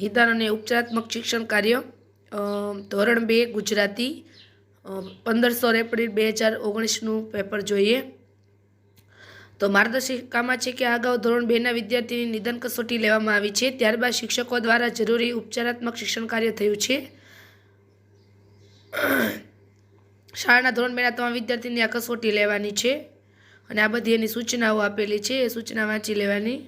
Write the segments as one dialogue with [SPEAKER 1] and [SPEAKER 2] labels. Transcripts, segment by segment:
[SPEAKER 1] નિદાન અને ઉપચારાત્મક શિક્ષણ કાર્ય ધોરણ બે ગુજરાતી પંદરસો એપ્રિલ બે હજાર ઓગણીસનું પેપર જોઈએ. તો માર્ગદર્શિકામાં છે કે અગાઉ ધોરણ બેના વિદ્યાર્થીની નિદાન કસોટી લેવામાં આવી છે, ત્યારબાદ શિક્ષકો દ્વારા જરૂરી ઉપચારાત્મક શિક્ષણ કાર્ય થયું છે. શાળાના ધોરણ બેના તમામ વિદ્યાર્થીની આ કસોટી લેવાની છે અને આ બધી એની સૂચનાઓ આપેલી છે, એ સૂચના વાંચી લેવાની.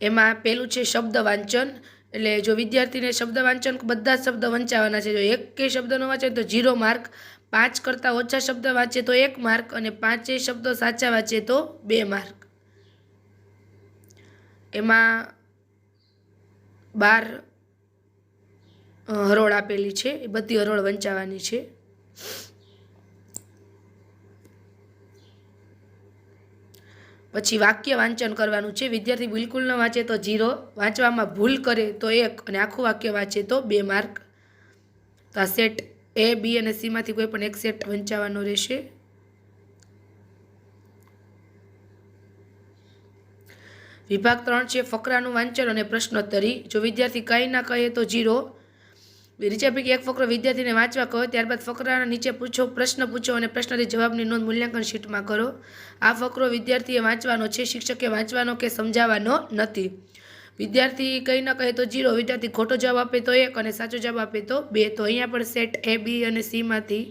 [SPEAKER 1] એમાં પેલું છે શબ્દ વાંચન એટલે જો વિદ્યાર્થીને શબ્દ વાંચન બધા જ શબ્દ વંચાવવાના છે, જો એક કે શબ્દ વાંચે તો ઝીરો માર્ક પાંચ કરતાં ઓછા શબ્દ વાંચે તો એક માર્ક અને પાંચેય શબ્દો સાચા વાંચે તો બે માર્ક એમાં બાર હરોળ આપેલી છે, એ બધી હરોળ વંચાવવાની છે. પછી વાક્ય વાંચન કરવાનું છે. વિદ્યાર્થી બિલકુલ ન વાંચે તો ઝીરો. વાંચવામાં ભૂલ કરે તો એક અને આખું વાક્ય વાંચે તો બે માર્ક. તો આ સેટ એ, બી અને સીમાંથી કોઈ પણ એક સેટ વંચાવવાનો રહેશે. વિભાગ ત્રણ છે ફકરાનું વાંચન અને પ્રશ્નોત્તરી. જો વિદ્યાર્થી કંઈ ના કહે તો ઝીરો. નીચે પૈકી એક ફકરો વિદ્યાર્થીને વાંચવા કહો, ત્યારબાદ ફકરાના નીચે પૂછો, પ્રશ્ન પૂછો અને પ્રશ્નથી જવાબની નોંધ મૂલ્યાંકન શીટમાં કરો. આ ફકરો વિદ્યાર્થીએ વાંચવાનો છે, શિક્ષકે વાંચવાનો કે સમજાવવાનો નથી. વિદ્યાર્થી કંઈ ન કહે તો જીરો, વિદ્યાર્થી ખોટો જવાબ આપે તો એક અને સાચો જવાબ આપે તો બે. તો અહીંયા પણ સેટ એ બી અને સીમાંથી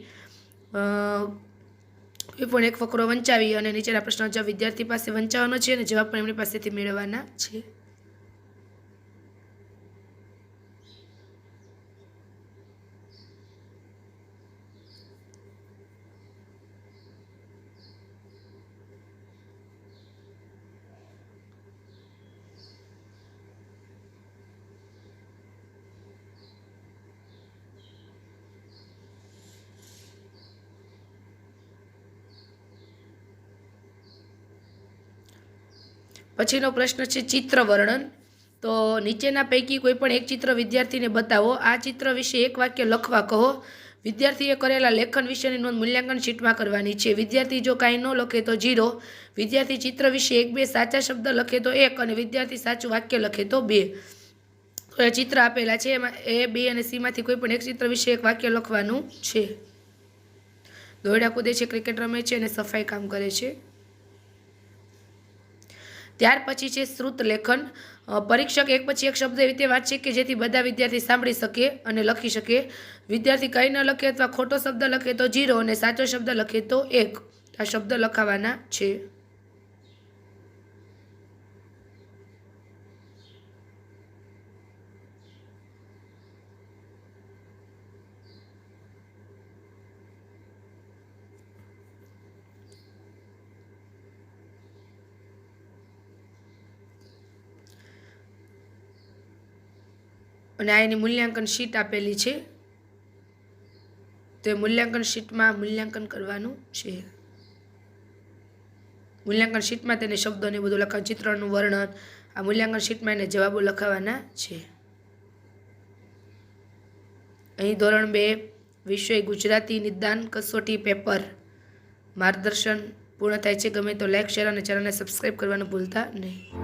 [SPEAKER 1] એ પણ એક ફકરો વંચાવી અને નીચેના પ્રશ્નો જવાબ વિદ્યાર્થી પાસે વંચાવવાનો છે અને જવાબ પણ એમની પાસેથી મેળવવાના છે. પછીનો પ્રશ્ન છે ચિત્ર વર્ણન તો નીચેના પૈકી કોઈ પણ એક ચિત્ર વિદ્યાર્થીને બતાવો. આ ચિત્ર વિશે એક વાક્ય લખવા કહો. વિદ્યાર્થીએ કરેલા લેખન વિશેની નોંધ મૂલ્યાંકન શીટમાં કરવાની છે. વિદ્યાર્થી જો કાંઈ ન લખે તો જીરો. વિદ્યાર્થી ચિત્ર વિશે એક બે સાચા શબ્દ લખે તો એક અને વિદ્યાર્થી સાચું વાક્ય લખે તો બે. તો એ ચિત્ર આપેલા છે. એમાં એ, બી અને સીમાંથી કોઈ પણ એક ચિત્ર વિશે એક વાક્ય લખવાનું છે. દોરડા કૂદે છે, ક્રિકેટ રમે છે અને સફાઈ કામ કરે છે. ત્યાર પછી છે શ્રુત લેખન. પરીક્ષક એક પછી એક શબ્દ એવી રીતે વાંચે કે જેથી બધા વિદ્યાર્થી સાંભળી શકે અને લખી શકે. વિદ્યાર્થી કંઈ ન લખે અથવા ખોટો શબ્દ લખે તો જીરો અને સાચો શબ્દ લખે તો એક. આ શબ્દ લખાવાના છે. અને આ એની મૂલ્યાંકન શીટ આપેલી છે. તો એ મૂલ્યાંકન શીટમાં મૂલ્યાંકન કરવાનું છે. મૂલ્યાંકન શીટમાં તેને શબ્દોને બધું લખાવ ચિત્રનું વર્ણન, આ મૂલ્યાંકન શીટમાં એને જવાબો લખાવાના છે. અહીં ધોરણ બે વિષય ગુજરાતી નિદાન કસોટી પેપર. માર્ગદર્શન પૂર્ણ થાય છે. ગમે તો લાઇક શેર અને ચેનલને સબસ્ક્રાઈબ કરવાનું ભૂલતા નહીં.